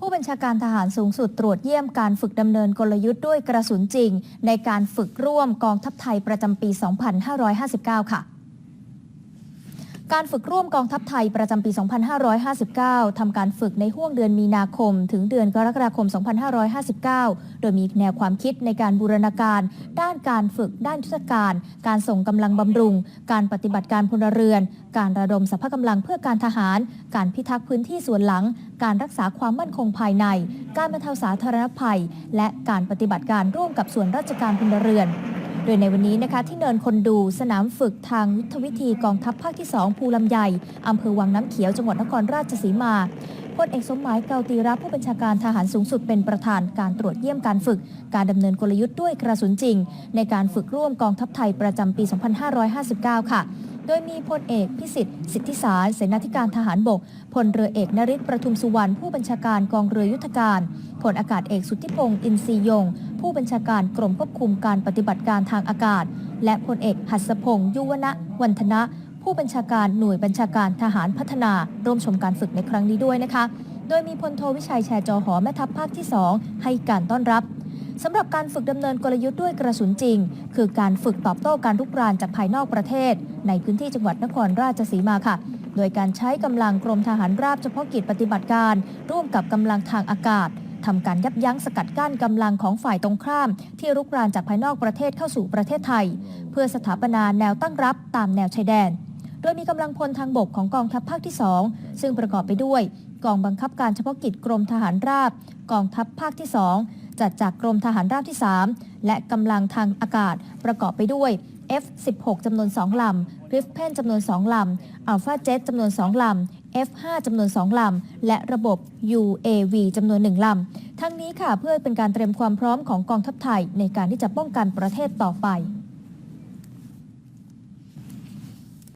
ผู้บัญชาการทหารสูงสุดตรวจเยี่ยมการฝึกดำเนินกลยุทธ์ด้วยกระสุนจริง ในการฝึกร่วมกองทัพไทยประจำปี 2559 ค่ะ การฝึกร่วมกองทัพไทยประจำปี 2559 ทำการฝึกในห่วงเดือนมีนาคม ถึงเดือนกรกฎาคม 2559 โดยมีแนวความคิดในการบูรณาการ ด้านการฝึกด้านยุทธการ การส่งกำลังบำรุง การปฏิบัติการพลเรือน การระดมสรรพกำลังเพื่อการทหาร การพิทักษ์พื้นที่ส่วนหลัง การรักษาความมั่นคงภายใน การบรรเทาสาธารณภัย และการปฏิบัติการร่วมกับส่วนราชการพลเรือน โดยในวันนี้นะคะที่เนินคนดูสนามฝึกทางยุทธวิธีกองทัพภาคที่ 2 ภูลำใหญ่อำเภอวังน้ำเขียวจังหวัดนครราชสีมาพลเอกสมหมายเกาตีระผู้บัญชาการทหารสูงสุดเป็นประธานการตรวจเยี่ยมการฝึก การดำเนินกลยุทธ์ด้วยกระสุนจริง ในการฝึกร่วมกองทัพไทยประจำปี 2559 ค่ะ ดยมีพลเอกพิสิทธิ์สิทธิสารเสนาธิการทหารบกพลเรือเอกนริศประทุมสุวรรณผู้บัญชาการกองเรือยุทธการพลอากาศเอกสุทธิพงศ์อินทรียง ผู้บัญชาการกรมควบคุมการปฏิบัติการทางอากาศ และพลเอกหัสพงศ์ยุวนะวันธนะ ผู้บัญชาการหน่วยบัญชาการทหารพัฒนา ร่วมชมการฝึกในครั้งนี้ด้วยนะคะ โดยมีพลโทวิชัยแชร์จอหอแม่ทัพภาคที่ 2 ให้การต้อนรับ สำหรับการฝึกดำเนินกลยุทธ์ด้วยกระสุนจริง คือการฝึกตอบโต้การรุกรานจากภายนอกประเทศ ในพื้นที่จังหวัดนครราชสีมาค่ะ โดยการใช้กำลังกรมทหารราบเฉพาะกิจปฏิบัติการ ร่วมกับกำลังทางอากาศทำการยับยั้งสกัดกั้นกำลังของฝ่ายตรงข้าม ที่รุกรานจากภายนอกประเทศเข้าสู่ประเทศไทย เพื่อสถาปนาแนวตั้งรับตามแนวชายแดน โดยมีกำลังพลทางบกของกองทัพภาคที่ 2 ซึ่งประกอบไปด้วย กองบังคับการเฉพาะกิจกรมทหารราบ กองทัพภาคที่ 2 จัดจากกรมทหารราบที่ 3 และกำลังทางอากาศประกอบไปด้วย F16 จำนวน 2 ลำ Gripen จำนวน 2 ลำ Alpha Jet จำนวน 2 ลำ F5 จำนวน 2 ลำ และระบบ UAV จำนวน 1 ลำ ทั้งนี้ค่ะเพื่อเป็นการเตรียมความพร้อมของกองทัพไทยในการที่จะป้องกันประเทศต่อไป